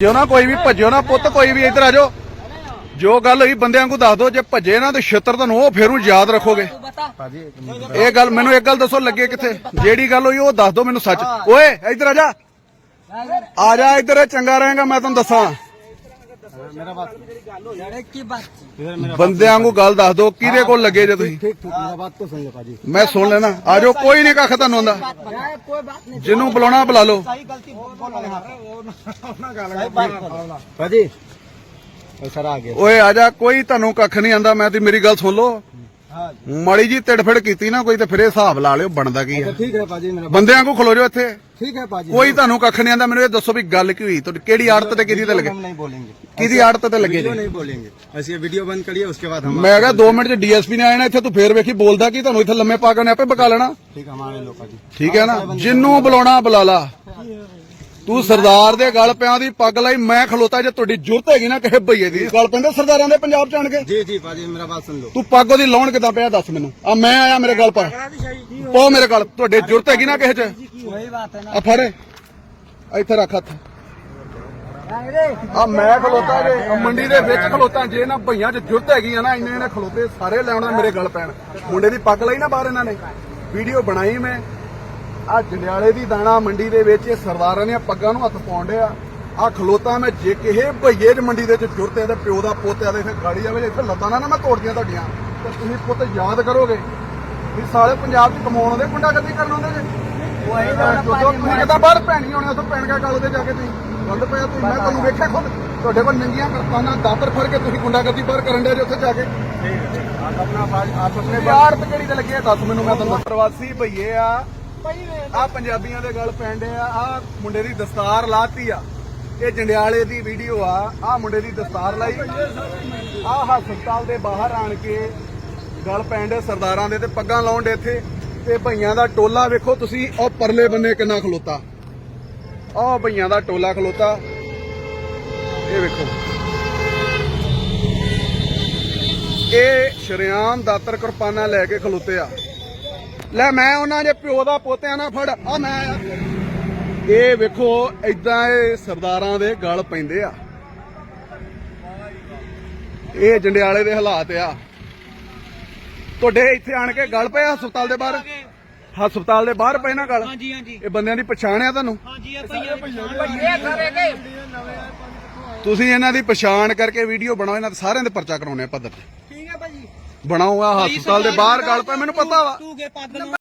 ਜਿਉ ਨਾ ਕੋਈ ਵੀ ਭੱਜੋ ਨਾ ਪੁੱਤ ਕੋਈ ਵੀ ਇੱਧਰ ਆ ਜਾਓ। ਜੋ ਗੱਲ ਹੋਈ ਬੰਦਿਆਂ ਨੂੰ ਦੱਸ ਦਿਓ ਜੇ ਭੱਜੇ ਨਾ ਤੇ ਛਿੱਤਰ ਤੁਹਾਨੂੰ ਉਹ ਫੇਰੂ ਯਾਦ ਰੱਖੋਗੇ। ਇਹ ਗੱਲ ਮੈਨੂੰ ਇੱਕ ਗੱਲ ਦੱਸੋ ਲੱਗੇ ਕਿੱਥੇ? ਜਿਹੜੀ ਗੱਲ ਹੋਈ ਉਹ ਦੱਸ ਦਿਓ ਮੈਨੂੰ ਸੱਚ। ਓਏ ਇੱਧਰ ਆ ਜਾ। ਆ ਜਾ ਇੱਧਰ ਚੰਗਾ ਰਹੇਗਾ ਮੈਂ ਤੁਹਾਨੂੰ ਦੱਸਾਂ। ਬੰਦਿਆਂ ਨੂੰ ਗੱਲ ਦੱਸ ਦਿਓ ਕਿਹਦੇ ਕੋਲ ਲੱਗੇ ਜੇ ਤੁਸੀਂ? ਮੈਂ ਸੁਣ ਲੈਣਾ। ਆਜੋ ਕੋਈ ਨਹੀਂ ਕੱਖ ਤੁਹਾਨੂੰ ਆਉਂਦਾ। ਜਿਹਨੂੰ ਬੁਲਾਉਣਾ ਬੁਲਾ ਲਓ। ਓਏ ਆ ਕੋਈ ਤੁਹਾਨੂੰ ਕੱਖ ਨਹੀਂ ਆਂਦਾ ਮੈਂ ਤੇ ਮੇਰੀ ਗੱਲ ਸੁਣ ਲਓ। ਮਾੜੀ ਜੀ ਤਿੜਫੜ ਕੀਤੀ ਨਾ ਕੋਈ ਤੇ ਫਿਰ ਇਹ ਹਿਸਾਬ ਲਾ ਲਿਓ ਬਣਦਾ ਕੀ ਹੈ ਠੀਕ ਹੈ ਭਾਜੀ ਮੇਰਾ ਬੰਦਿਆਂ ਕੋ ਖਲੋ ਜਾਓ ਇੱਥੇ। ਠੀਕ ਹੈ ਭਾਜੀ ਕੋਈ ਤੁਹਾਨੂੰ ਕੱਖ ਨਹੀਂ ਆਂਦਾ ਮੈਨੂੰ ਇਹ ਦੱਸੋ ਵੀ ਗੱਲ ਕੀ ਹੋਈ ਤੁਹਾਡੀ ਕਿਹੜੀ ਆੜਤ ਤੇ ਕਿਹਦੀ ਤੇ ਲੱਗੇ? ਨਹੀਂ ਬੋਲेंगे ਕਿਹਦੀ ਆੜਤ ਤੇ ਲੱਗੇ ਨਹੀਂ ਬੋਲेंगे ਅਸੀਂ ਵੀਡੀਓ ਬੰਦ ਕਰੀਏ ਉਸਕੇ ਬਾਅਦ ਮੈਂ ਕਿਹਾ 2 ਮਿੰਟ ਚ ਡੀਐਸਪੀ ਨੇ ਆਣਾ ਇੱਥੇ ਤੂੰ ਫੇਰ ਵੇਖੀ ਬੋਲਦਾ ਕੀ ਤੁਹਾਨੂੰ ਇੱਥੇ ਲੰਮੇ ਪਾ ਕੇ ਆਪੇ ਬਕਾ ਲੈਣਾ। ਠੀਕ ਹੈ ਹਮਾਰੇ ਲੋਕਾਂ ਜੀ ਠੀਕ ਹੈ ਨਾ? ਜਿੰਨੂੰ ਬੁਲਾਉਣਾ ਬੁਲਾ ਲਾ। ਤੂੰ ਸਰਦਾਰ ਦੇ ਗਲ ਪਿਆਂ ਦੀ ਪੱਗ ਲਾਈ ਮੈਂ ਖਲੋਤਾ ਜੇ ਤੁਹਾਡੀ ਜੁਰਤ ਹੈਗੀ ਨਾ ਕਿਸੇ ਬਈਏ ਦੀ। ਗੱਲ ਪੈਂਦੇ ਸਰਦਾਰਾਂ ਦੇ ਪੰਜਾਬ ਚ ਕੇ? ਜੀ ਜੀ ਬਾਜੀ ਮੇਰਾ ਬਾਤ ਸੁਣ ਲਓ। ਤੂੰ ਪੱਗ ਉਹਦੀ ਲਾਉਣ ਕਿਦਾਂ ਪਿਆ ਦੱਸ ਮੈਨੂੰ। ਆ ਮੈਂ ਆਇਆ ਮੇਰੇ ਗੱਲ ਪਾ। ਪੋ ਮੇਰੇ ਗੱਲ ਤੁਹਾਡੇ ਜ਼ਰੂਰਤ ਹੈਗੀ ਨਾ ਕਿਸੇ ਚ? ਉਹੀ ਬਾਤ ਹੈ ਨਾ। ਆ ਫੜ। ਇੱਥੇ ਰੱਖ ਹੱਥ। ਆ ਮੈਂ ਖਲੋਤਾ ਜੇ ਮੰਡੀ ਦੇ ਵਿੱਚ ਖਲੋਤਾ ਜੇ ਨਾ ਭਈਆਂ ਚ ਜੁਰਤ ਹੈਗੀ ਆ ਨਾ ਇੰਨੇ ਨੇ ਖਲੋਤੇ ਸਾਰੇ ਲੈਣਾ ਮੇਰੇ ਗਲ ਪੈਣ। ਮੁੰਡੇ ਦੀ ਪੱਗ ਲਈ ਨਾ ਬਾਹਰ ਇਹਨਾਂ ਨੇ। ਵੀਡੀਓ ਬਣਾਈ ਮੈਂ। ਆ ਜੰਡਿਆਲੇ ਦੀ ਦਾਣਾ ਮੰਡੀ ਦੇ ਵਿੱਚ ਇਹ ਸਰਦਾਰਾਂ ਨੇ ਪੱਗਾਂ ਨੂੰ ਹੱਥ ਪਾਉਂਦੇ ਆ ਆ ਖਲੋਤਾ ਮੈਂ ਜੇ ਕਿਹੇ ਭਈਏ ਦੀ ਮੰਡੀ ਦੇ ਵਿੱਚ ਜੁਰਤੇ ਤੇ ਪਿਓ ਦਾ ਪੋਤਿਆ ਦੇ ਫਿਰ ਗਾੜੀ ਜਾਵੇ ਇੱਥੇ ਲੱਤਾਂ ਨਾ ਮੈਂ ਤੋੜਦੀਆਂ ਤੁਹਾਡੀਆਂ ਤੇ ਤੁਸੀਂ ਪੁੱਤ ਯਾਦ ਕਰੋਗੇ ਵੀ ਸਾਰੇ ਪੰਜਾਬ 'ਚ ਕਮਾਉਣ ਦੇ ਗੁੰਡਾਗਰਦੀ ਕਰਨ ਆਉਂਦੇ ਨੇ ਜਦੋਂ ਤੁਸੀਂ ਕਿਤਾ ਬਾਹਰ ਭੈਣੀ ਆਉਣੇ ਉਥੋਂ ਪੈਣ ਕਾ ਕਾਲ ਤੇ ਜਾ ਕੇ ਤੁਸੀਂ। ਵੱਧ ਪਿਆ ਤੁਸੀਂ ਮੈਂ ਤੁਹਾਨੂੰ ਵੇਖਿਆ ਖੁਦ। ਤੁਹਾਡੇ ਕੋਲ ਨੰਗੀਆਂ ਕਰਤਾਨਾਂ ਦਾਤਰ ਫੜ ਕੇ ਤੁਸੀਂ ਗੁੰਡਾਗਰਦੀ ਬਾਹਰ ਕਰਨ ਦੇ ਉੱਥੇ ਜਾ ਕੇ। ਠੀਕ ਠੀਕ ਆਪਣਾ ਆਪ ਆਪਣੇ ਬਾਹਰ ਤੇ ਕਿਹੜੀ ਤੇ ਲੱਗੀ ਹੈ ਦੱਸ ਮੈਨੂੰ ਮੈਂ ਤੁਹਾਨੂੰ ਪ੍ਰਵਾਸੀ ਭਈਏ ਆ। ਆ ਪੰਜਾਬੀਆਂ ਦੇ ਗੱਲ ਪੈਂਦੇ ਆ ਆ ਮੁੰਡੇ ਦੀ ਦਸਤਾਰ ਲਾਤੀ ਆ। ਇਹ ਜੰਡਿਆਲੇ ਦੀ ਵੀਡੀਓ ਆ ਆ ਮੁੰਡੇ ਦੀ ਦਸਤਾਰ ਲਾਈ। ਆ ਹਸਪਤਾਲ ਦੇ ਬਾਹਰ ਆਣ ਕੇ ਗੱਲ ਪੈਂਦੇ ਸਰਦਾਰਾਂ ਦੇ ਤੇ ਪੱਗਾਂ ਲਾਉਣ ਦੇ ਇੱਥੇ। ਤੇ ਭਈਆਂ ਦਾ ਟੋਲਾ ਵੇਖੋ ਤੁਸੀਂ ਉਹ ਪਰਲੇ ਬੰਨੇ ਕਿੰਨਾ ਖਲੋਤਾ। ਉਹ ਭਈਆਂ ਦਾ ਟੋਲਾ ਖਲੋਤਾ। ਇਹ ਵੇਖੋ। ਇਹ ਸ਼ਰਿਆਮ ਦਾਤਰ ਕਿਰਪਾਨਾਂ ਲੈ ਕੇ ਖਲੋਤੇ ਆ। ਲੈ ਮੈਂ ਉਹਨਾਂ ਦੇ ਪਿਓ ਦਾ ਪੋਤਿਆਂ ਨਾਲ ਫੜ ਆ ਮੈਂ। ਇਹ ਵੇਖੋ ਐਦਾਂ ਇਹ ਸਰਦਾਰਾਂ ਦੇ ਗਲ ਪੈਂਦੇ ਆ। ਇਹ ਜੰਡਿਆਲੇ ਦੇ ਹਾਲਾਤ ਆ। ਤੁਹਾਡੇ ਇੱਥੇ ਆਣ ਕੇ ਗਲ ਪਏ ਹਸਪਤਾਲ ਦੇ ਬਾਹਰ? ਹਸਪਤਾਲ ਦੇ ਬਾਹਰ ਪਏ ਨਾ ਗਲ? ਹਾਂਜੀ ਹਾਂਜੀ। ਇਹ ਬੰਦਿਆਂ ਦੀ ਪਛਾਣ ਆ ਤੁਹਾਨੂੰ? ਹਾਂਜੀ ਇਹ ਭਈਆ ਭਈਆ ਸਾਰੇ ਕੇ। ਤੁਸੀਂ ਇਹਨਾਂ ਦੀ ਪਛਾਣ ਕਰਕੇ ਵੀਡੀਓ ਬਣਾਓ ਇਹਨਾਂ ਦੇ ਸਾਰਿਆਂ ਦੇ ਪਰਚਾ ਕਰਾਉਣੇ ਆ ਪੱਧਰ ਤੇ। ਆ ਹਸਪਤਾਲ ਦੇ ਬਾਹਰ ਗਲ ਪਏ ਮੈਨੂੰ ਪਤਾ ਵਾ। ਤੂੰ ਕੇ